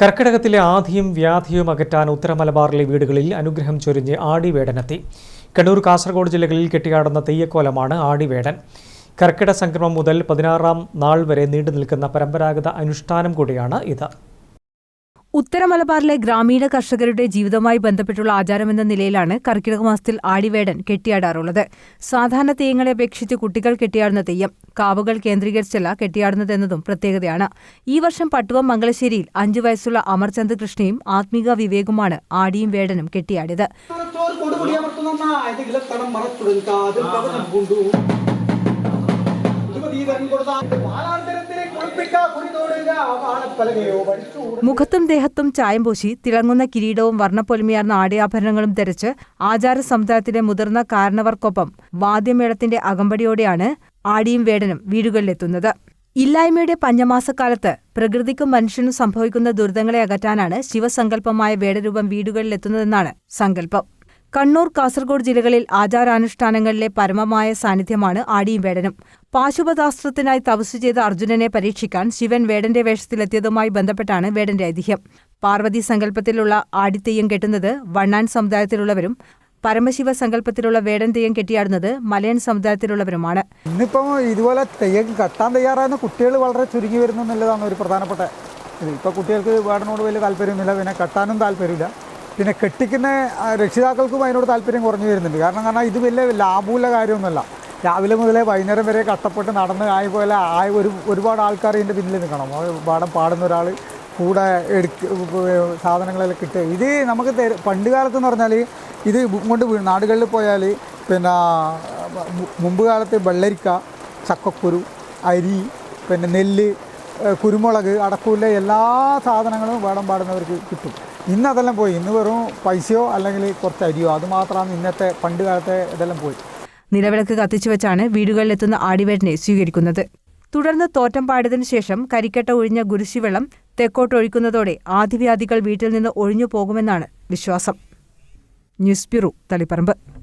കർക്കിടകത്തിലെ ആധിയും വ്യാധിയും അകറ്റാൻ ഉത്തരമലബാറിലെ വീടുകളിൽ അനുഗ്രഹം ചൊരിഞ്ഞ് ആടിവേടനെത്തി. കണ്ണൂർ കാസർഗോഡ് ജില്ലകളിൽ കെട്ടിയാടുന്ന തെയ്യക്കോലമാണ് ആടിവേടൻ. കർക്കിടക സംക്രമം മുതൽ പതിനാറാം നാൾ വരെ നീണ്ടു നിൽക്കുന്ന പരമ്പരാഗത അനുഷ്ഠാനം കൂടിയാണ് ഇത്. ഉത്തര മലബാറിലെ ഗ്രാമീണ കർഷകരുടെ ജീവിതവുമായി ബന്ധപ്പെട്ടുള്ള ആചാരമെന്ന നിലയിലാണ് കർക്കിടക മാസത്തിൽ ആടിവേടൻ കെട്ടിയാടാറുള്ളത്. സാധാരണ തെയ്യങ്ങളെ അപേക്ഷിച്ച് കുട്ടികൾ കെട്ടിയാടുന്ന തെയ്യം കാവുകൾ കേന്ദ്രീകരിച്ചല്ല കെട്ടിയാടുന്നതെന്നതും പ്രത്യേകതയാണ്. ഈ വർഷം പട്ടുവം മംഗലശ്ശേരിയിൽ അഞ്ചു വയസ്സുള്ള അമർചന്ദ് കൃഷ്ണയും ആത്മീക വിവേകുമാണ് ആടിയും വേടനും കെട്ടിയാടിയത്. കൊടുത്ത മുഖത്തും ദേഹത്തും ചായം പൂശി തിളങ്ങുന്ന കിരീടവും വർണപ്പൊലിമയാർന്ന ആടയാഭരണങ്ങളും ധരിച്ച് ആചാര സമുദായത്തിലെ മുതിർന്ന കാരണവർക്കൊപ്പം വാദ്യമേളത്തിന്റെ അകമ്പടിയോടെയാണ് ആടിയും വേടനും വീടുകളിലെത്തുന്നത്. ഇല്ലായ്മയുടെ പഞ്ഞമാസക്കാലത്ത് പ്രകൃതിക്കും മനുഷ്യനും സംഭവിക്കുന്ന ദുരിതങ്ങളെ അകറ്റാനാണ് ശിവസങ്കല്പമായ വേടരൂപം വീടുകളിലെത്തുന്നതെന്നാണ് സങ്കല്പം. കണ്ണൂർ കാസർഗോഡ് ജില്ലകളിൽ ആചാരാനുഷ്ഠാനങ്ങളിലെ പരമമായ സാന്നിധ്യമാണ് ആടിയും വേടനും. പാശുപതാസ്ത്രത്തിനായി തപസ് ചെയ്ത അർജുനനെ പരീക്ഷിക്കാൻ ശിവൻ വേടന്റെ വേഷത്തിലെത്തിയതുമായി ബന്ധപ്പെട്ടാണ് വേടന്റെ ഐതിഹ്യം. പാർവതി സങ്കല്പത്തിലുള്ള ആടിത്തെയ്യം കെട്ടുന്നത് വണ്ണാൻ സമുദായത്തിലുള്ളവരും പരമശിവ സങ്കല്പത്തിലുള്ള വേടൻ തെയ്യം കെട്ടിയാടുന്നത് മലയൻ സമുദായത്തിലുള്ളവരുമാണ്. ഇന്നിപ്പം ഇതുപോലെ തെയ്യം കെട്ടാൻ തയ്യാറാകുന്ന കുട്ടികൾ വളരെ ചുരുങ്ങി വരുന്നു എന്നുള്ളതാണ് ഒരു പ്രധാനപ്പെട്ട ഇത്. ഇപ്പോൾ കുട്ടികൾക്ക് വേടനോട് വലിയ താല്പര്യമൊന്നുമില്ല പിന്നെ കെട്ടാനും താല്പര്യമില്ല. പിന്നെ കെട്ടിക്കുന്ന രക്ഷിതാക്കൾക്കും അതിനോട് താല്പര്യം കുറഞ്ഞു വരുന്നുണ്ട്. കാരണം കാരണം ഇത് വലിയ ലാഭമുള്ള കാര്യമൊന്നുമല്ല. രാവിലെ മുതലേ വൈകുന്നേരം വരെ കഷ്ടപ്പെട്ട് നടന്ന് ആയി പോലെ ആയ ഒരു ഒരുപാട് ആൾക്കാർ ഇതിന്റെ പിന്നിൽ നിൽക്കണം. പാടം പാടുന്ന ഒരാൾ കൂടെ എടുക്ക സാധനങ്ങളെല്ലാം കിട്ടുക. ഇത് നമുക്ക് പണ്ട് കാലത്ത് എന്ന് പറഞ്ഞാൽ ഇത് കൊണ്ട് നാടുകളിൽ പോയാൽ പിന്നെ മുമ്പ് കാലത്ത് വെള്ളരിക്ക ചക്കക്കുരു അരി പിന്നെ നെല്ല് കുരുമുളക് അടക്കൂല എല്ലാ സാധനങ്ങളും വേടം പാടുന്നവർക്ക് കിട്ടും. ഇന്ന് അതെല്ലാം പോയി. ഇന്ന് വെറും പൈസയോ അല്ലെങ്കിൽ കുറച്ച് അരിയോ. അത് മാത്രമാണ് ഇന്നത്തെ പണ്ട് കാലത്തെ ഇതെല്ലാം പോയി. നിലവിളക്ക് കത്തിച്ചു വെച്ചാണ് വീടുകളിലെത്തുന്ന ആടിവേടനെ സ്വീകരിക്കുന്നത്. തുടർന്ന് തോറ്റം പാടിയതിനു ശേഷം കരിക്കട്ട ഒഴിഞ്ഞ ഗുരുശിവെള്ളം തെക്കോട്ടൊഴിക്കുന്നതോടെ ആദിവ്യാധികൾ വീട്ടിൽ നിന്ന് ഒഴിഞ്ഞു പോകുമെന്നാണ് വിശ്വാസം. News bureau Taliparamba.